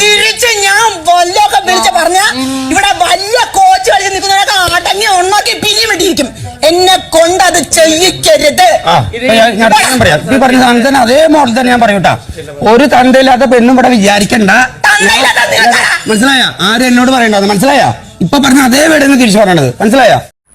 തിരിച്ച് ഞാൻ വല്ലൊക്കെ വിളിച്ച് പറഞ്ഞ ഇവിടെ വലിയ കോച്ച് കളിച്ച് നിൽക്കുന്നവരൊക്കെ അടങ്ങി ഉണ്ടാക്കി പിരി വെട്ടിയിരിക്കും എന്നെ കൊണ്ട് അത് ചെയ്യിക്കരുത് നീ ഞാൻ- പറയാം. പറഞ്ഞ സാധനം തന്നെ അതേ മോഡൽ തന്നെ ഞാൻ പറയൂട്ടാ ഒരു തണ്ടയില്ലാത്ത പെണ്ണും ഇവിടെ വിചാരിക്കണ്ട? മനസ്സിലായ? ആരും എന്നോട് പറയണ്ടത്? മനസ്സിലായ? ഇപ്പൊ പറഞ്ഞ അതേ വീട് തിരിച്ചു പറയണത്. മനസ്സിലായ?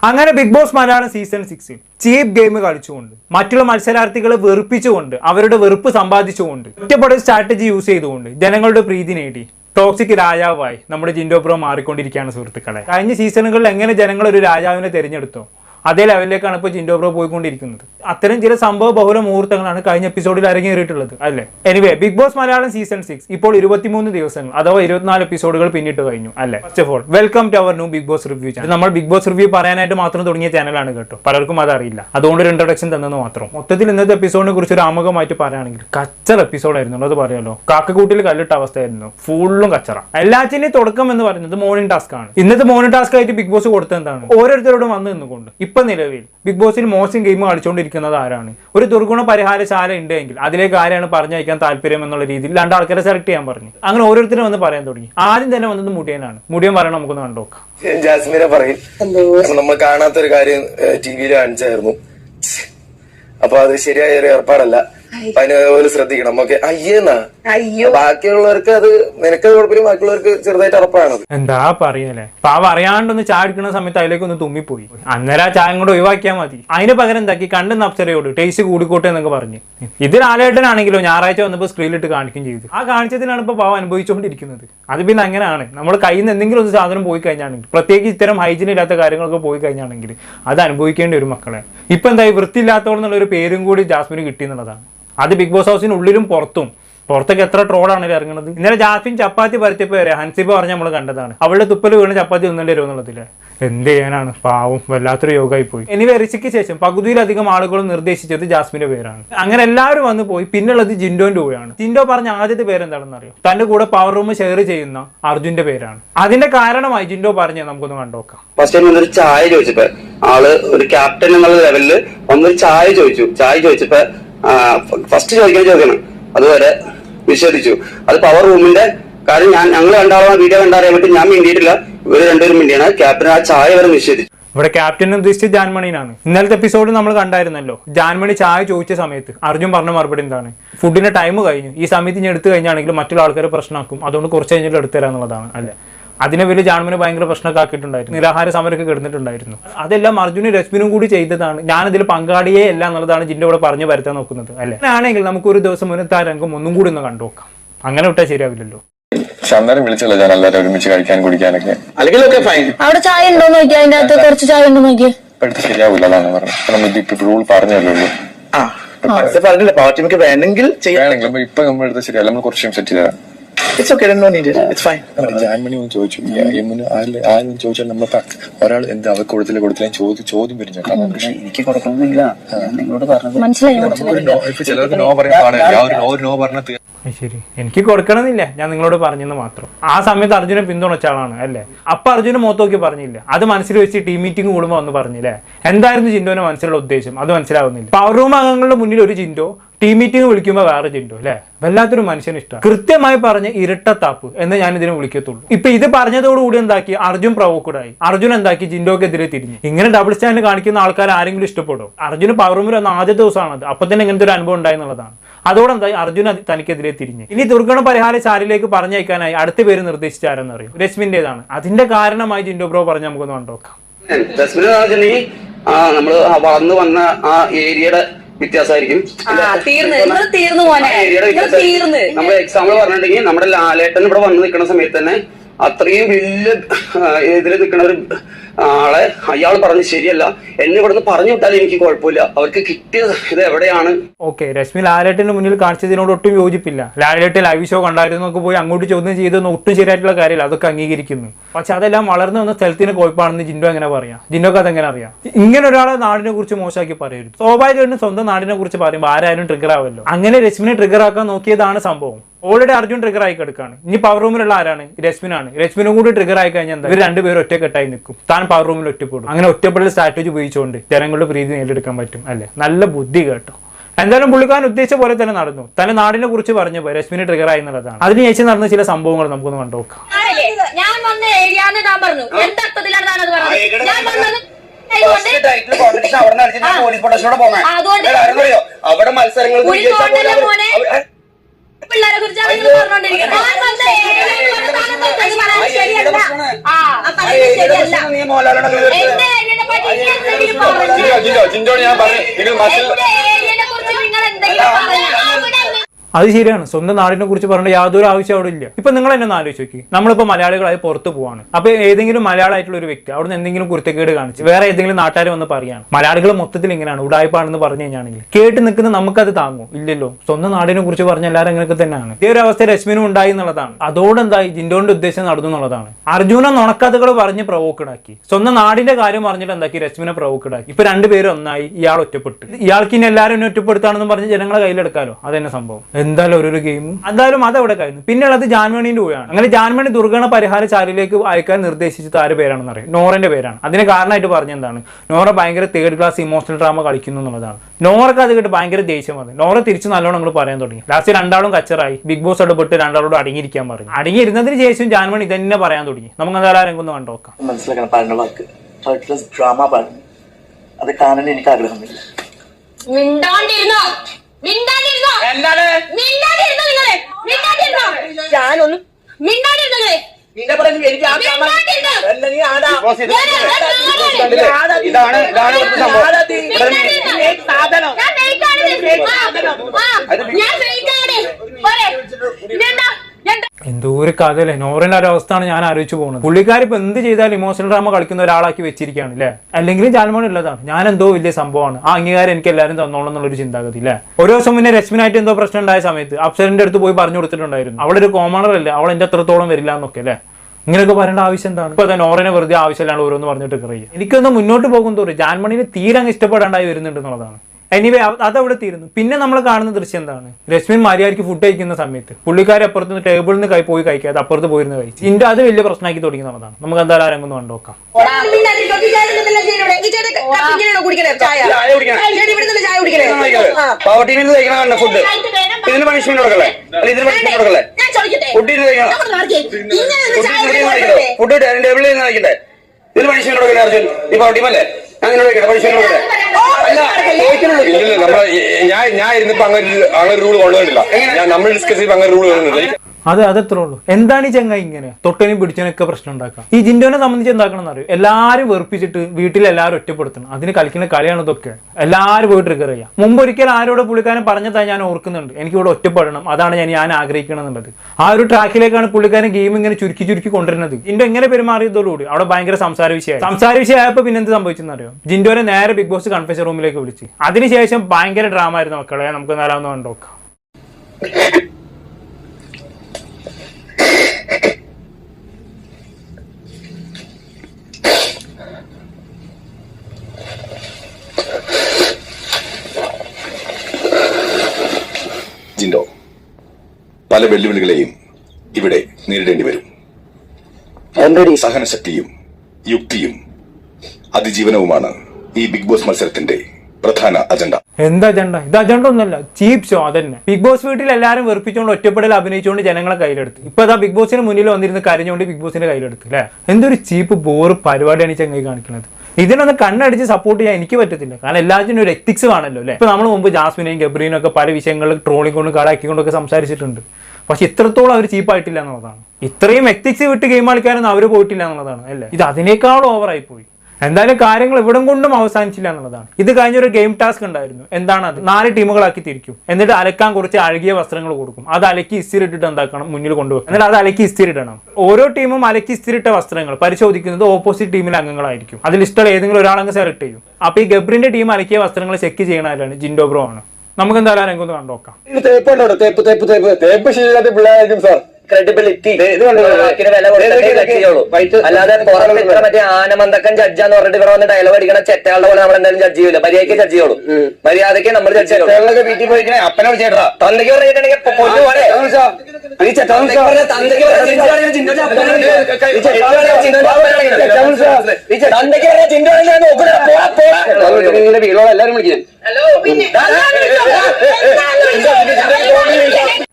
അങ്ങനെ ബിഗ് ബോസ് മലയാളം സീസൺ സിക്സിൽ ചീപ്പ് ഗെയിം കളിച്ചുകൊണ്ട് മറ്റുള്ള മത്സരാർത്ഥികളെ വെറുപ്പിച്ചുകൊണ്ട് അവരുടെ വെറുപ്പ് സമ്പാദിച്ചുകൊണ്ട് ഒറ്റപ്പെടൽ സ്ട്രാറ്റജി യൂസ് ചെയ്തുകൊണ്ട് ജനങ്ങളുടെ പ്രീതി നേടി. ടോക്സിക് രാജാവായി നമ്മുടെ ജിൻഡോപ്രോ മാറിക്കൊണ്ടിരിക്കുകയാണ് സുഹൃത്തുക്കളെ. കഴിഞ്ഞ സീസണുകളിൽ എങ്ങനെ ജനങ്ങൾ ഒരു രാജാവിനെ തിരഞ്ഞെടുത്തോ? അതേ ലെവലിലേക്കാണ് ഇപ്പോൾ ജിൻഡോ ബ്രോ പോയിക്കൊണ്ടിരിക്കുന്നത്. അത്തരം ചില സംഭവ ബഹുല മുഹൂർത്തങ്ങളാണ് കഴിഞ്ഞ എപ്പിസോഡിൽ അരങ്ങേറിയിട്ടുള്ളത് അല്ലേ? Anyway Bigg Boss Malayalam season six ഇപ്പോൾ ഇരുപത്തിമൂന്ന് ദിവസങ്ങൾ അഥവാ ഇരുപത്തിനാല് എപ്പിസോഡുകൾ പിന്നിട്ട് കഴിഞ്ഞു അല്ലേ? First of all welcome to our new Bigg Boss review channel നമ്മൾ ബിഗ് ബോസ് റിവ്യൂ പറയാനായിട്ട് മാത്രം തുടങ്ങിയ ചാനലാണ് കേട്ടോ. പലർക്കും അതറിയില്ല അതുകൊണ്ട് ഒരു ഇൻട്രൊഡക്ഷൻ തന്നെന്ന് മാത്രം. മൊത്തത്തിൽ ഇന്നത്തെ എപ്പിസോഡിനെ കുറിച്ച് ഒരു ആമുഖമായിട്ട് പറയുകയാണെങ്കിൽ കച്ചറ എപ്പിസോഡായിരുന്നു അത് പറയാലോ? കാക്കക്കൂട്ടിൽ കല്ലിട്ട അവസ്ഥയായിരുന്നു ഫുള്ളും കച്ചറ. എല്ലാറ്റിന്റെയും തുടക്കം എന്ന് പറയുന്നത് മോർണിംഗ് ടാസ്ക് ആണ്. ഇന്നത്തെ മോർണിംഗ് ടാസ്ക് ആയിട്ട് ബിഗ് ബോസ് കൊടുത്തത് എന്താണ്? ഓരോരുത്തരോടും വന്ന് നിന്നുകൊണ്ട്. ഇപ്പൊ നിലവിൽ ബിഗ് ബോസിൽ മോശം ഗെയിം കളിച്ചുകൊണ്ടിരിക്കുന്നത് ആരാണ്? ഒരു ദുർഗുണ പരിഹാരശാല ഉണ്ടെങ്കിൽ അതിലേക്ക് ആരാണ് പറഞ്ഞയക്കാൻ താല്പര്യം എന്നുള്ള രീതിയിൽ രണ്ട് ആൾക്കാരെ സെലക്ട് ചെയ്യാൻ പറഞ്ഞു. അങ്ങനെ ഓരോരുത്തരും വന്ന് പറയാൻ തുടങ്ങി. ആദ്യം തന്നെ വന്നത് മുടിയനാണ്. മുടിയൻ പറയണം നമുക്കൊന്ന് കണ്ടോക്കാം ജാസ്മിനെ പറയും. നമ്മൾ കാണാത്തൊരു കാര്യം ടി വിയിൽ കാണിച്ചായിരുന്നു. അപ്പൊ അത് ശരിയായ ഒരു ഏർപ്പാടല്ല. അതിന് അതുപോലെ ശ്രദ്ധിക്കണം. ഓക്കെ. അയ്യെന്നാ അയ്യോ. ബാക്കിയുള്ളവർക്ക് അത് നിനക്ക് കുഴപ്പമില്ല ബാക്കിയുള്ളവർക്ക് ചെറുതായിട്ട് ഉറപ്പാണ് എന്താ പറയല്ലേ? പാവ അറിയാണ്ടൊന്ന് ചാടിക്കുന്ന സമയത്ത് അതിലേക്ക് ഒന്ന് തുമ്മിപ്പോയി. അന്നേരം ആ ചായം കൂടെ ഒഴിവാക്കിയാൽ മതി. അതിന് പകരം എന്താക്കി? കണ്ടെന്ന് അപ്സരയോട് ടേസ്റ്റ് കൂടിക്കോട്ടെ എന്നൊക്കെ പറഞ്ഞ്. ഇത് ലാലേട്ടനാണെങ്കിലോ ഞായറാഴ്ച വന്നപ്പോൾ സ്ക്രീനിലിട്ട് കാണിക്കുകയും ചെയ്തു. ആ കാണിച്ചതിനാണ് ഇപ്പൊ പാവ അനുഭവിച്ചുകൊണ്ടിരിക്കുന്നത്. അത് പിന്നെ അങ്ങനെയാണ്. നമ്മൾ കയ്യിൽ നിന്ന് എന്തെങ്കിലും ഒരു സാധനം പോയി കഴിഞ്ഞാണെങ്കിൽ പ്രത്യേകിച്ച് ഇത്തരം ഹൈജീൻ ഇല്ലാത്ത കാര്യങ്ങളൊക്കെ പോയി കഴിഞ്ഞാണെങ്കിൽ അത് അനുഭവിക്കേണ്ടി ഒരു മക്കളെ. ഇപ്പൊ എന്തായി? വൃത്തിയില്ലാത്തവരെന്നുള്ള ഒരു പേരും കൂടി ജാസ്മിന് കിട്ടി എന്നുള്ളതാണ്. അത് ബിഗ് ബോസ് ഹൗസിനുള്ളിലും പുറത്തും. പുറത്തേക്ക് എത്ര ട്രോളാണ് ഇറങ്ങുന്നത് ഇന്നലെ ജാസ്മിൻ ചപ്പാത്തി പരത്തിയപ്പോ വരെ ഹൻസിബ പറഞ്ഞ നമ്മൾ കണ്ടതാണ്. അവളുടെ തുപ്പൽ വീണ് ചപ്പാത്തി തിന്നേണ്ടി വരും എന്ത് ചെയ്യാനാണ്? പാവം വല്ലാത്തൊരു യോഗമായി പോയി ഇനി വെറിച്ചയ്ക്ക് ശേഷം പകുതിയിലധികം ആളുകളും നിർദ്ദേശിച്ചത് ജാസ്മിന്റെ പേരാണ്. അങ്ങനെ എല്ലാവരും വന്നു പോയി പിന്നുള്ളത് ജിൻഡോന്റെ പോയാണ് ജിൻഡോ പറഞ്ഞ ആദ്യത്തെ പേരെന്താണെന്ന് അറിയോ തന്റെ കൂടെ പവർ റൂം ഷെയർ ചെയ്യുന്ന അർജുന്റെ പേരാണ്. അതിന്റെ കാരണമായി ജിൻഡോ പറഞ്ഞ നമുക്കൊന്ന് കണ്ടോക്കാം ഫസ്റ്റ് ടൈം ചായ ചോദിച്ചപ്പോ ആൾ ഒരു ക്യാപ്റ്റൻ എന്നുള്ള ലെവലിൽ ഒന്നൊരു ചായ ചോദിച്ചു. ചായ ചോദിച്ചപ്പോ ഫസ്റ്റ് ചോദിക്കാൻ ചോദിക്കണം അതുവരെ നിഷേധിച്ചു അത് പവർ റൂമിന്റെ കാര്യം ഞാൻ ഞങ്ങൾ രണ്ടാളും വീഡിയോ കണ്ടറിയാൻ പറ്റും ഞാൻ മിണ്ടിയിട്ടില്ല. ഇവർ രണ്ടുപേരും മിണ്ടിയാണ്. ക്യാപ്റ്റൻ ആ ചായ വരെ നിഷേധിച്ചു. ഇവിടെ ക്യാപ്റ്റൻ ഉദ്ദേശിച്ച് ജാൻമണിനാണ്. ഇന്നലത്തെ എപ്പിസോഡ് നമ്മൾ കണ്ടായിരുന്നല്ലോ. ജാൻമണി ചായ ചോദിച്ച സമയത്ത് അർജുൻ പറഞ്ഞ മറുപടി എന്താണ്? ഫുഡിന്റെ ടൈം കഴിഞ്ഞു. ഈ സമയത്ത് ഞാൻ എടുത്തു കഴിഞ്ഞാണെങ്കിൽ മറ്റുള്ള ആൾക്കാർ പ്രശ്നമാക്കും. അതുകൊണ്ട് കുറച്ച് കഴിഞ്ഞിട്ട് എടുത്തു തരാന്നുള്ളതാണ്. അല്ലേ? അതിനെ വലിയ ജാൺമിന് ഭയങ്കര പ്രശ്നമൊക്കെ ആക്കിയിട്ടുണ്ടായിരുന്നു നിരാഹാര സമരമൊക്കെ കിടന്നിട്ടുണ്ടായിരുന്നു അതെല്ലാം അർജുനും രശ്മിനും കൂടി ചെയ്തതാണ് ഞാനതിൽ പങ്കാളിയേ അല്ല എന്നുള്ളതാണ് ജിന്റെ കൂടെ പറഞ്ഞു വരുത്താൻ നോക്കുന്നത് അല്ലെ ആണെങ്കിൽ നമുക്ക് ഒരു ദിവസം മുന്നത്തെ ആ രംഗം ഒന്നും കൂടി ഒന്ന് കണ്ടുനോക്കാം അങ്ങനെ വിട്ടാൽ ശരിയാവില്ലല്ലോ പക്ഷെ അന്നേരം വിളിച്ചല്ലോ ഞാൻ എല്ലാവരും ഒരുമിച്ച് കഴിക്കാൻ കുടിക്കാനൊക്കെ അല്ലെങ്കിൽ ഒക്കെ ഫൈൻ അവിടെ ചായ ഉണ്ടോ നോക്കി അതിന്റെ അകത്ത് കുറച്ച് ചായ ഉണ്ടോ നോക്കിയേ ഇപ്പൊ ശരിയാവില്ല അതാണ് പറഞ്ഞത് നമ്മൾ ഇത് റൂൾ പറഞ്ഞല്ലേ പറഞ്ഞില്ല പാർട്ടിക്ക് വേണമെങ്കിൽ ചെയ്യാം ഇപ്പൊ നമ്മൾ എടുത്ത് ശരിയല്ല നമ്മൾ കുറച്ച് set ചെയ്തരാം it's okay no need it's fine Janmoni ഒന്ന് ചോദിച്ചു. യമുന ആരും ആരും ചോദിച്ചാൽ നമ്മൾ ഒരാൾ എന്ത് അവർ കൊടുത്തില്ല കൊടുത്തില്ല ചോദ്യം ചോദ്യം വരും എനിക്ക് കൊടുക്കണമെന്നില്ല. നിങ്ങളോട് പറഞ്ഞു മനസ്സിലായി ചിലർക്ക് നോ പറയാൻ പാടില്ല. നോ പറഞ്ഞാൽ ശരി. എനിക്ക് കൊടുക്കണമെന്നില്ല. ഞാൻ നിങ്ങളോട് പറഞ്ഞെന്ന് മാത്രം. ആ സമയത്ത് അർജുനെ പിന്തുണച്ച ആളാണ് അല്ലേ? അപ്പൊ അർജുന മുഖത്ത് നോക്കി പറഞ്ഞില്ല. അത് മനസ്സിൽ വെച്ച് ടീം മീറ്റിംഗ് കൂടുമ്പോൾ വന്ന് പറഞ്ഞില്ലേ എന്തായിരുന്നു ജിൻഡോന്റെ മനസ്സിലുള്ള ഉദ്ദേശം? അത് മനസ്സിലാവുന്നില്ല. പവർ റൂം അംഗങ്ങളുടെ മുന്നിൽ ഒരു ജിൻഡോ ടീം മീറ്റിംഗ് വിളിക്കുമ്പോൾ വേറെ ചിന്തോ അല്ലേ? വല്ലാത്തൊരു മനുഷ്യന് ഇഷ്ടം. കൃത്യമായി പറഞ്ഞ ഇരട്ടത്താപ്പ് എന്ന് ഞാൻ ഇതിനെ വിളിക്കത്തുള്ളൂ. ഇപ്പൊ ഇത് പറഞ്ഞതോടുകൂടി എന്താക്കി? അർജുൻ പ്രവോക്കുഡായി അർജുൻ എന്താക്കി? ജിൻഡോക്കെതിരെ തിരിഞ്ഞു. ഇങ്ങനെ ഡബിൾ സ്റ്റാൻഡ് കാണിക്കുന്ന ആൾക്കാർ ആരെങ്കിലും ഇഷ്ടപ്പെടും? അർജുന് പവർ റൂമിൽ വന്ന ആദ്യ ദിവസമാണത്. അപ്പൊ തന്നെ ഇങ്ങനത്തെ ഒരു അനുഭവം ഉണ്ടായി എന്നുള്ളതാണ്. അതോടെ എന്തായി അർജുൻ അത് തനിക്കെതിരെ തിരിഞ്ഞു. ഇനി ദുർഗണ പരിഹാരശാലയിലേക്ക് പറഞ്ഞയക്കാനായി അടുത്ത പേര് നിർദ്ദേശിച്ച ആരെന്ന് അറിയും? രശ്മിന്റേതാണ്. അതിന്റെ കാരണമായി ജിൻഡോ ബ്രോ പറഞ്ഞ് നമുക്കൊന്ന് കണ്ടോക്കാം ആ വളർന്നു വന്ന ആ ഏരിയയുടെ വ്യത്യാസമായിരിക്കും. നമ്മൾ എക്സാമ്പിൾ പറഞ്ഞിട്ടുണ്ടെങ്കിൽ നമ്മുടെ ലാലേട്ടൻ ഇവിടെ വന്ന് നിൽക്കുന്ന സമയത്ത് തന്നെ അത്രയും വലിയ ഇതിൽ നിൽക്കുന്ന ഒരു ആളെ അയാൾ പറഞ്ഞു ശരിയല്ല. എന്നെ ഇവിടുന്ന് പറഞ്ഞു വിട്ടാൽ എനിക്ക് കുഴപ്പമില്ല. അവർക്ക് കിട്ടിയ ഇത് എവിടെയാണ്? ഓക്കെ രശ്മി ലാലേട്ടിന് മുന്നിൽ കാണിച്ചതിനോട് ഒട്ടും യോജിപ്പില്ല. ലാലേട്ട് ലൈവ് ഷോ കണ്ടായിരുന്നു പോയി അങ്ങോട്ട് ചോദ്യം ചെയ്തൊന്നും ഒട്ടും ശരിയായിട്ടുള്ള കാര്യമില്ല. അതൊക്കെ അംഗീകരിക്കുന്നു. പക്ഷെ അതെല്ലാം വളർന്നു വന്ന സ്ഥലത്തിന് കോഴിപ്പാണെന്ന് ജിൻഡോ എങ്ങനെ പറയാം? ജിൻഡോക്ക് അതെങ്ങനെ അറിയാം? ഇങ്ങനെ ഒരാളെ നാടിനെ കുറിച്ച് മോശമാക്കി പറയരുത്. സ്വാഭാവികമായിട്ടും സ്വന്തം നാടിനെ കുറിച്ച് പറയുമ്പോൾ ആരായാലും ട്രിഗർ ആവല്ലോ. അങ്ങനെ രശ്മിനെ ട്രിഗർ ആക്കാൻ നോക്കിയതാണ് സംഭവം. ഓൾറെഡി അർജുൻ ട്രിഗർ ആയി കിടക്കാണ്. ഇനി പവർ റൂമിലുള്ള ആരാണ്? രശ്മിനാണ്. രശ്മിനും കൂടി ട്രിഗർ ആയി കഴിഞ്ഞാൽ എന്താ? ഇവർ രണ്ടുപേരും ഒറ്റക്കെട്ടായി നിൽക്കും. താൻ പവർ റൂമിൽ ഒറ്റപ്പെടും. അങ്ങനെ ഒറ്റപ്പെടൽ സ്ട്രാറ്റജി ഉപയോഗിച്ചുകൊണ്ട് ജനങ്ങളുടെ പ്രീതി നേടിയെടുക്കാൻ പറ്റും അല്ലേ? നല്ല ബുദ്ധി കേട്ടോ. എന്തായാലും പുള്ളിക്കാരൻ ഉദ്ദേശിച്ച പോലെ തന്നെ നടന്നു. തന്നെ നാടിനെ കുറിച്ച് പറഞ്ഞപ്പോൾ രശ്മിനെ ട്രിഗർ ആയി എന്നുള്ളതാണ്. അതിനുശേഷം നടന്ന ചില സംഭവങ്ങൾ നമുക്കൊന്ന് കണ്ടുനോക്കാം? ഞാൻ വന്ന ഏരിയാന്ന് ഞാൻ പറഞ്ഞു. എന്റെ അർത്ഥത്തിലാണ് അത് പറഞ്ഞത്? ഞാൻ വന്നത് അവിടെ മത്സരങ്ങൾ? പിള്ളേരെ കുറിച്ചാണ് നിങ്ങൾ പറഞ്ഞോണ്ടിരിക്കുന്നത് ഞാൻ വന്ന ഏരിയ പറഞ്ഞ് ശരിയല്ല. ആ ശരിയല്ല. എന്റെ ഏരിയനെ പറ്റി എന്തെങ്കിലും ഞാൻ പറഞ്ഞു. എന്റെ ഏരിയനെ കുറിച്ച് നിങ്ങൾ എന്തെങ്കിലും പറഞ്ഞാൽ അവിടെ അത് ശരിയാണ്. സ്വന്തം നാടിനെ കുറിച്ച് പറഞ്ഞ യാതൊരു ആവശ്യം അവിടെ ഇല്ല. ഇപ്പൊ നിങ്ങൾ എന്നെ ആലോചിച്ച് നോക്കി. നമ്മളിപ്പോ മലയാളികളായി പുറത്തു പോവാണ്. അപ്പൊ ഏതെങ്കിലും മലയാളമായിട്ടുള്ള ഒരു വ്യക്തി അവിടെ നിന്ന് എന്തെങ്കിലും കുരുത്തക്കേട് കാണിച്ച് വേറെ ഏതെങ്കിലും നാട്ടുകാർ വന്ന് പറയാണ് മലയാളികൾ മൊത്തത്തിൽ ഇങ്ങനെയാണ് ഉടായ്പാണെന്ന് പറഞ്ഞു കഴിഞ്ഞാണെങ്കിൽ കേട്ട് നിൽക്കുന്ന നമുക്കത് താങ്ങും. ഇല്ലല്ലോ. സ്വന്തം നാടിനെ കുറിച്ച് പറഞ്ഞ എല്ലാവരും അങ്ങനെയൊക്കെ തന്നെയാണ്. ഇതേ ഒരു അവസ്ഥ രശ്മിനും ഉണ്ടായി എന്നുള്ളതാണ്. അതോടെന്തായി? ജിൻഡോന്റെ ഉദ്ദേശം നടന്നു എന്നുള്ളതാണ്. അർജുന നുണക്കഥകൾ പറഞ്ഞ് പ്രവോക്കിടാക്കി. സ്വന്തം നാടിന്റെ കാര്യം പറഞ്ഞിട്ട് എന്താക്കി രശ്മിനെ പ്രവോക്കിടാക്കി. ഇപ്പൊ രണ്ടുപേരും ഒന്നായി. ഇയാൾ ഒറ്റപ്പെട്ടു. ഇയാൾക്ക് ഇനി എല്ലാവരും ഒറ്റപ്പെടുത്താണെന്ന് പറഞ്ഞ് ജനങ്ങളെ കയ്യിലെടുക്കാലോ? അതന്നെ സംഭവം. എന്തായാലും ഓരോരോ ഗെയിം എന്തായാലും അതവിടെ കഴിഞ്ഞു. പിന്നെയുള്ളത് ജാൻമണിന്റെ കൂടെയാണ്. അങ്ങനെ ജാൻമണി ദുർഗണ പരിഹാര ചാരിലേക്ക് അയക്കാൻ നിർദ്ദേശിച്ചത് ആര് പേരാണെന്ന് അറിയാം? നോറിന്റെ പേരാണ്. അതിന് കാരണമായിട്ട് പറഞ്ഞെന്താണ് നോറ ഭയങ്കര തേർഡ് ക്ലാസ് ഇമോഷണൽ ഡ്രാമ കളിക്കുന്നു എന്നുള്ളതാണ്. നോറക്ക് അത് കേട്ട് ഭയങ്കര ദേഷ്യം വന്നു. നോറ തിരിച്ച് നല്ലോണം നമ്മൾ പറയാൻ തുടങ്ങി. ലാസ്റ്റ് രണ്ടാളും കച്ചറായി. ബിഗ് ബോസ് ഇടപെട്ട് രണ്ടാളോട് അടങ്ങിയിരിക്കാൻ പറഞ്ഞു. അടങ്ങിയിരുന്നതിന് ശേഷം ജാൻമണി ഇതന്നെ പറയാൻ തുടങ്ങി. നമുക്ക് എന്തായാലും ആരെങ്കിലും ഒന്ന് കണ്ടോക്കാം മനസ്സിലാക്കണം പറഞ്ഞ വാക്ക്. തേർഡ് ഡ്രാമ പറഞ്ഞു. അത് കാണാൻ എനിക്ക് ആഗ്രഹമില്ല. മിണ്ടാണ്ടിരുന്നോ? മിണ്ടാണ്ടിരുന്നോ എന്താണ്? മിണ്ടാണ്ടിരുന്നോ നിങ്ങളെ? മിണ്ടാണ്ടിരുന്നോ ഞാനൊന്ന് മിണ്ടാണ്ടിരുന്നോ നിങ്ങളെ നിന്റെ പറയുന്നത് എനിക്ക് ആ ക്യാമറ- നീ ആടാ. ഞാൻ- ഞാൻ- ആടാ നീ. ഇതാണ് ഇതാണ് ഇവിടുത്തെ സംഭവം. സാധനം. എന്താ? ഒരു കഥയല്ലേ? നോറിന്റെ ഒരു അവസ്ഥയാണ് ഞാൻ ആലോചിച്ചു പോകുന്നത്. പുള്ളിക്കാരി ഇപ്പൊ എന്ത് ചെയ്താലും ഇമോഷണൽ ഡ്രാമ കളിക്കുന്ന ഒരാളാക്കി വെച്ചിരിക്കുകയാണ് അല്ലേ അല്ലെങ്കിലും ജാൽമോൺ ഉള്ളതാണ്. ഞാൻ എന്തോ വലിയ സംഭവമാണ്. ആ അംഗീകാരം എനിക്ക് എല്ലാവരും തന്നോളൂ എന്നുള്ള ഒരു ചിന്താഗതി അല്ലേ ഒരു ദിവസം മുന്നേ രശ്മിനായിട്ട് എന്തോ പ്രശ്നം ഉണ്ടായ സമയത്ത് അപ്സരന്റെ അടുത്ത് പോയി പറഞ്ഞു കൊടുത്തിട്ടുണ്ടായിരുന്നു. ഒരു കോമണർ അല്ലേ അവൾ എന്റെ അത്രത്തോളം വരില്ല എന്നൊക്കെ അല്ലേ ഇങ്ങനെയൊക്കെ പറയേണ്ട ആവശ്യം എന്താണ്? ഇപ്പൊ നോറിനെ വെറുതെ ആവശ്യമില്ലാണ്ട് ഓരോന്ന് പറഞ്ഞിട്ട് കറിയുക എനിക്കൊന്ന് മുന്നോട്ട് പോകും ജാൻമണിനെ തീരെ അങ്ങ് ഇഷ്ടപ്പെടാണ്ടായി വരുന്നുണ്ട് എന്നുള്ളതാണ്. എനിവേ അതവിടെ തീരുന്നു. പിന്നെ നമ്മൾ കാണുന്ന ദൃശ്യം എന്താണ്? രശ്മി മര്യാദയ്ക്ക് ഫുഡ് കഴിക്കുന്ന സമയത്ത് പുള്ളിക്കാരെ അപ്പുറത്ത് നിന്ന് ടേബിളിൽ നിന്ന് കൈ പോയി കഴിക്കാതെ അപ്പുറത്ത് പോയിരുന്ന് കഴിച്ചു. ഇതിന്റെ അത് വലിയ പ്രശ്നമാക്കി തുടങ്ങുന്നതാണ് നമുക്ക് എന്തായാലും ആരെങ്കിലും കണ്ടോക്കാം ഫുഡ് ഇതിന് പണിഷ്മെന്റ് കൊടുക്കല്ലേ? ഇതിന് പണിഷ്മെന്റ് ഫുഡ് ടേബിളിൽ നിന്ന് കഴിക്കട്ടെ? ഇതിന് പണിഷ്മെന്റ് കൊടുക്കല്ലേ അർജുൻ ഈ പൗട്ടിമല്ലേ ടീമല്ലേ ഞാൻ നിന്നോട് കഴിക്കട്ടെ പണിഷ്മെന്റ് കൊടുക്കട്ടെ? ഇല്ല നമ്മളെ ഞാൻ ഞാൻ ഇരുന്നിപ്പോ അങ്ങനെ അങ്ങനെ റൂൾ കൊണ്ടുവന്നിട്ടില്ല. ഞാൻ നമ്മൾ ഡിസ്കസ് ചെയ്യുമ്പോ അങ്ങനെ റൂൾ കൊണ്ടുവന്നില്ല അത് അതത്രേ ഉള്ളൂ. എന്താണ് ഈ ചങ്ങായി ഇങ്ങനെ? തൊട്ടനും പിടിച്ചനൊക്കെ പ്രശ്നം ഉണ്ടാക്കാം. ഈ ജിൻഡോനെ സംബന്ധിച്ച് എന്താക്കണം എന്നറിയോ എല്ലാവരും വെറുപ്പിച്ചിട്ട് വീട്ടിൽ എല്ലാവരും ഒറ്റപ്പെടുത്തണം. അതിന് കളിക്കുന്ന കളിയാണ് ഇതൊക്കെ. എല്ലാവരും പോയി ട്രിഗർ ചെയ്യാം. മുമ്പ് ഒരിക്കൽ ആരോട് പുള്ളിക്കാരൻ പറഞ്ഞതായി ഞാൻ ഓർക്കുന്നുണ്ട്. എനിക്ക് ഇവിടെ ഒറ്റപ്പെടണം. അതാണ് ഞാൻ ഞാൻ ആഗ്രഹിക്കണം എന്നുള്ളത് ആ ഒരു ട്രാക്കിലേക്കാണ് പുള്ളിക്കാരൻ ഗെയിം ഇങ്ങനെ ചുരുക്കി ചുരുക്കി കൊണ്ടുവരുന്നത്. ജിൻഡോ എങ്ങനെ പെരുമാറിയതോടുകൂടി അവിടെ ഭയങ്കര സംസാര വിഷയമായി സംസാര വിഷയമായപ്പോൾ പിന്നെ എന്ത് സംഭവിച്ചെന്ന് അറിയോ? ജിൻഡോനെ നേരെ ബിഗ് ബോസ് കൺഫ്യൂഷൻ റൂമിലേക്ക് വിളിച്ച്. അതിനുശേഷം ഭയങ്കര ഡ്രാമ ആയിരുന്നു മക്കളെ. നമുക്ക് നാലാമെന്ന് കണ്ടോക്കാം ജിൻഡോ പല വെല്ലുവിളികളെയും ഇവിടെ നേരിടേണ്ടി വരും. സഹനശക്തിയും യുക്തിയും അതിജീവനവുമാണ് ഈ ബിഗ് ബോസ് മത്സരത്തിന്റെ പ്രധാന അജണ്ട. എന്താ അജണ്ട? ഇത് അജണ്ട ഒന്നുമല്ല. ചീപ്പ് ഷോ അതന്നെ. ബിഗ് ബോസ് വീട്ടിൽ എല്ലാവരും വെറുപ്പിച്ചുകൊണ്ട് ഒറ്റപ്പെടൽ അഭിനയിച്ചുകൊണ്ട് ജനങ്ങളെ കയ്യിലെടുത്ത്. ഇപ്പൊ അതാ ബിഗ് ബോസിന് മുന്നിൽ വന്നിരുന്ന് കരഞ്ഞുകൊണ്ട് ബിഗ് ബോസിന്റെ കയ്യിലെടുത്ത് അല്ലെ? എന്തൊരു ചീപ്പ് ബോറ് പരിപാടിയാണ് ഈ ചങ്ങായി കാണിക്കുന്നത്. ഇതിനൊന്ന് കണ്ണടിച്ച് സപ്പോർട്ട് ചെയ്യാൻ എനിക്ക് പറ്റത്തില്ല. കാരണം എല്ലാത്തിനും ഒരു എത്തിക്സ് വേണമല്ലോ അല്ലേ? ഇപ്പൊ നമ്മൾ മുമ്പ് ജാസ്മിനെയും ഗബ്രീനും ഒക്കെ പല വിഷയങ്ങളിൽ ട്രോളിംഗ് കൊണ്ടും കടാക്കിക്കൊണ്ടൊക്കെ സംസാരിച്ചിട്ടുണ്ട്. പക്ഷെ ഇത്രത്തോളം അവർ ചീപ്പായിട്ടില്ല എന്നുള്ളതാണ്. ഇത്രയും എത്തിക്സ് വിട്ട് ഗെയിം കളിക്കാനൊന്നും അവർ പോയിട്ടില്ല എന്നുള്ളതാണ് അല്ലേ? ഇത് അതിനേക്കാളും ഓവറായി പോയി. എന്തായാലും കാര്യങ്ങൾ ഇവിടം കൊണ്ടും അവസാനിച്ചില്ല എന്നുള്ളതാണ്. ഇത് കഴിഞ്ഞൊരു ഗെയിം ടാസ്ക് ഉണ്ടായിരുന്നു. എന്താണ് അത്? നാല് ടീമുകളാക്കി തിരിക്കും. എന്നിട്ട് അലക്കാൻ കുറച്ച് അഴുകിയ വസ്ത്രങ്ങൾ കൊടുക്കും. അത് അലക്കി ഇസ്തിരിട്ടിട്ട് എന്താക്കണം? മുന്നിൽ കൊണ്ടുപോകും എന്നിട്ട് അത് അലക്കി ഇസ്തിരിടണം ഓരോ ടീമും അലക്കി ഇസ്തിരിട്ട വസ്ത്രങ്ങൾ പരിശോധിക്കുന്നത് ഓപ്പോസിറ്റ് ടീമിലെ അംഗങ്ങളായിരിക്കും. അതിൽ ഇഷ്ടമുള്ള ഏതെങ്കിലും ഒരാളങ്ങ് സെലക്ട് ചെയ്യും. അപ്പൊ ഈ ഗബ്രിന്റെ ടീം അലക്കിയ വസ്ത്രങ്ങൾ ചെക്ക് ചെയ്യണ ജിൻഡോബ്രോ ആണ്. നമുക്ക് എന്തായാലും രംഗം കണ്ടോക്കാം തേപ്പ് തേപ്പ് തേപ്പ് തേപ്പ് തേപ്പ്. ശരിയാത്ത പിള്ളേരായിരിക്കും സാർ. ക്രെഡിബിലിറ്റി അല്ലാതെ പുറത്ത് ഇത്ര മറ്റേ ആനമന്തക്കൻ ജഡ്ജാന്ന് പറഞ്ഞിട്ട് ഇവിടെ വന്ന് ഡയലോഗ് അടിക്കണ ചെറ്റകളുടെ പോലെ നമ്മൾ എന്തായാലും ജഡ്ജ് ചെയ്യൂല മര്യാദയ്ക്ക് ജഡ്ജ് ചെയ്യുള്ളൂ മര്യാദയ്ക്ക് നമ്മൾ ജഡ്ജ് ചെയ്യുള്ളൂ തന്തയ്ക്ക് പറഞ്ഞിട്ടുണ്ടെങ്കിൽ എല്ലാരും വിളിക്കാൻ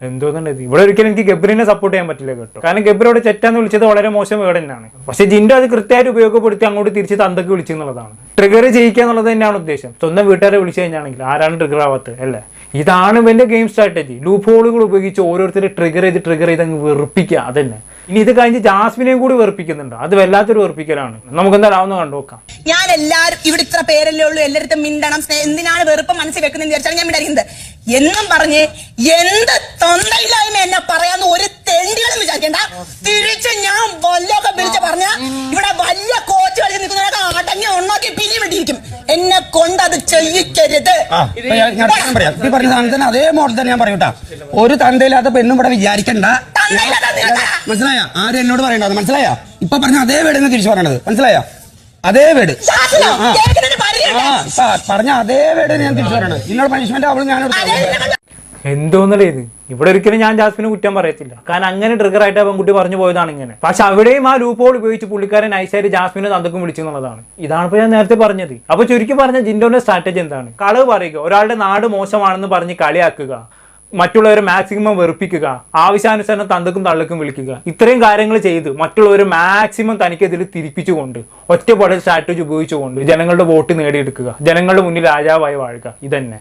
എന്തോന്നുണ്ട് ഇവിടെ ഒരിക്കലും എനിക്ക് ഗബ്രിനെ സപ്പോർട്ട് ചെയ്യാൻ പറ്റില്ല കേട്ടോ. കാരണം ഗബ്രോട് ചെറ്റാന്ന് വിളിച്ചത് വളരെ മോശം വേർഡ് തന്നെയാണ് പക്ഷെ ജിൻഡോ അത് കൃത്യമായിട്ട് ഉപയോഗപ്പെടുത്തി അങ്ങോട്ട് തിരിച്ച് തന്തക്ക് വിളിച്ചു എന്നുള്ളതാണ്. ട്രിഗർ ചെയ്യിക്കുക എന്നുള്ളത് തന്നെയാണ് ഉദ്ദേശം. സ്വന്തം വീട്ടുകാരെ വിളിച്ചു കഴിഞ്ഞാണെങ്കിൽ ആരാണ് ട്രിഗർ ആവാത്തത് അല്ലേ? ഇതാണ് ഇവന്റെ ഗെയിം സ്ട്രാറ്റജി ലൂപ്പ് ഹോളുകൾ ഉപയോഗിച്ച് ഓരോരുത്തരെ ട്രിഗർ ചെയ്ത് ട്രിഗർ ചെയ്ത് അങ്ങ് വെറുപ്പിക്കുക അതന്നെ. ഇനി ഇത് കഴിഞ്ഞ് ജാസ്മിനെയും കൂടി വെറുപ്പിക്കുന്നുണ്ട്. അത് വല്ലാത്തൊരു വെറുപ്പിക്കലാണ്. നമുക്ക് എന്തായാലും ആവുന്ന കണ്ടു നോക്കാം. ഞാൻ എല്ലാരും ഇവിടെ ഇത്ര പേരല്ലേ ഉള്ളൂ. എല്ലായിടത്തും മിണ്ടണം. എന്തിനാണ് വെറുപ്പ് മനസ്സിൽ വെക്കുന്നത് ഞാൻ എന്നും പറഞ്ഞ് എന്ത് തൊണ്ടയില്ലായ്മ എന്നെ പറയാന്ന് ഒരു തെണ്ടികളും വിചാരിക്കണ്ട. തിരിച്ച് ഞാൻ വല്ലൊക്കെ വിളിച്ച് പറഞ്ഞ ഇവിടെ വലിയ കോച്ച് കളിച്ച് നിൽക്കുന്നവരൊക്കെ അടങ്ങി ഉണ്ണാക്കി പിരി വിട്ടിരിക്കും എന്നെ കൊണ്ട് അത് ചെയ്യിക്കരുത്. ഈ പറഞ്ഞ സാധനത്തിന് അതേ മോഡൽ തന്നെ ഞാൻ പറയൂട്ടാ ഒരു തന്തയില്ലാത്ത പെണ്ണും ഇവിടെ വിചാരിക്കണ്ട. മനസ്സിലായ? ആരും എന്നോട് പറയണ്ടത് മനസ്സിലായ? ഇപ്പൊ പറഞ്ഞ അതേ വീട് എന്ന് തിരിച്ചു പറയണത്. മനസ്സിലായ? അതേ വീട്? ആ. പറഞ്ഞ അതേ വീട് ഞാൻ തിരിച്ചു ഇന്നോട് പണിഷ്മെന്റ് അവൾ ഞാൻ എന്തോന്നല്ലേ ഇത്? ഇവിടെ ഒരിക്കലും ഞാൻ ജാസ്മിനെ കുറ്റം പറയത്തില്ല. കാരണം അങ്ങനെ ട്രിഗർ ആയിട്ട് പെൺകുട്ടി പറഞ്ഞു പോയതാണ് ഇങ്ങനെ. പക്ഷെ അവിടെയും ആ ലൂപ്പ് ഹോൾ ഉപയോഗിച്ച് പുള്ളിക്കാരൻ ഐസായിട്ട് ജാസ്മിനെ തന്തക്കും വിളിച്ചു എന്നുള്ളതാണ്. ഇതാണ് ഇപ്പൊ ഞാൻ നേരത്തെ പറഞ്ഞത്. അപ്പൊ ചുരുക്കി പറഞ്ഞ ജിൻഡോന്റെ സ്ട്രാറ്റജി എന്താണ്? കളവ് പറയുക. ഒരാളുടെ നാട് മോശമാണെന്ന് പറഞ്ഞ് കളിയാക്കുക. മറ്റുള്ളവരെ മാക്സിമം വെറുപ്പിക്കുക ആവശ്യാനുസരണം തന്തക്കും തള്ളക്കും വിളിക്കുക. ഇത്രയും കാര്യങ്ങൾ ചെയ്ത് മറ്റുള്ളവർ മാക്സിമം തനിക്കെതിരെ തിരിപ്പിച്ചുകൊണ്ട് ഒറ്റപ്പെടൽ സ്ട്രാറ്റജി ഉപയോഗിച്ചുകൊണ്ട് ജനങ്ങളുടെ വോട്ട് നേടിയെടുക്കുക ജനങ്ങളുടെ മുന്നിൽ രാജാവായി വാഴുക. ഇതന്നെ.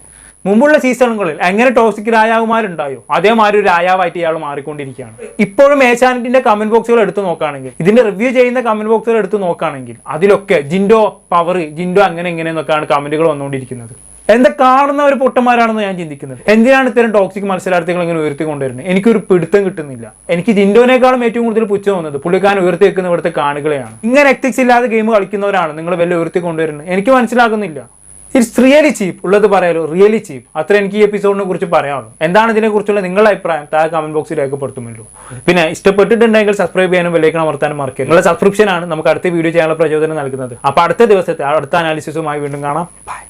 മുമ്പുള്ള സീസണുകളിൽ എങ്ങനെ ടോക്സിക് രാജാവുമാരുണ്ടായോ? അതേമാതിരി ഒരു രാജാവായിട്ട് ഇയാൾ മാറിക്കൊണ്ടിരിക്കുകയാണ്. ഇപ്പോഴും ഏഷ്യാനെറ്റിന്റെ കമന്റ് ബോക്സുകൾ എടുത്തു നോക്കുകയാണെങ്കിൽ ഇതിന്റെ റിവ്യൂ ചെയ്യുന്ന കമന്റ് ബോക്സുകൾ എടുത്തു നോക്കുകയാണെങ്കിൽ അതിലൊക്കെ ജിൻഡോ പവർ ജിൻഡോ അങ്ങനെ ഇങ്ങനെ എന്നൊക്കെയാണ് കമന്റുകൾ വന്നുകൊണ്ടിരിക്കുന്നത്. എന്താ കാണുന്ന ഒരു പൊട്ടന്മാരാണെന്ന് ഞാൻ ചിന്തിക്കുന്നത്. എന്തിനാണ് ഇത്തരം ടോക്സിക് മത്സരാർത്ഥികൾ ഇങ്ങനെ ഉയർത്തിക്കൊണ്ടുവരുന്നത് എനിക്കൊരു പിടുത്തം കിട്ടുന്നില്ല. എനിക്ക് ജിൻഡോനേക്കാളും ഏറ്റവും കൂടുതൽ പുച്ഛം തോന്നുന്നത് പുള്ളിക്കാരൻ ഉയർത്തി വെക്കുന്ന ഇവിടുത്തെ കാണുകളെയാണ്. ഇങ്ങനെ എത്തിക്സ് ഇല്ലാതെ ഗെയിം കളിക്കുന്നവരാണ് നിങ്ങൾ വല്ല ഉയർത്തി കൊണ്ടുവരുന്നത് എനിക്ക് മനസ്സിലാകുന്നില്ല. ഇറ്റ്സ് റിയലി ചീപ്പ് ഉള്ളത് പറയാലോ റിയലി ചീപ്പ് അത്ര എനിക്ക് ഈ എപ്പിസോഡിനെ കുറിച്ച് പറയാനുള്ളൂ. എന്താണ് ഇതിനെ കുറിച്ചുള്ള നിങ്ങളുടെ അഭിപ്രായം? താഴെ കമന്റ് ബോക്സിൽ രേഖപ്പെടുത്തുമല്ലോ. പിന്നെ ഇഷ്ടപ്പെട്ടിട്ടുണ്ടെങ്കിൽ സബ്സ്ക്രൈബ് ചെയ്യാനും വിലക്കണം അമർത്താനും മറക്കരുത്. നിങ്ങളുടെ സബ്സ്ക്രിപ്ഷൻ ആണ് നമുക്ക് അടുത്ത വീഡിയോ ചെയ്യാനുള്ള പ്രചോദനം നൽകുന്നത്. അപ്പൊ അടുത്ത ദിവസത്തെ അടുത്ത അനാലിസിസുമായി വീണ്ടും കാണാം. ബൈ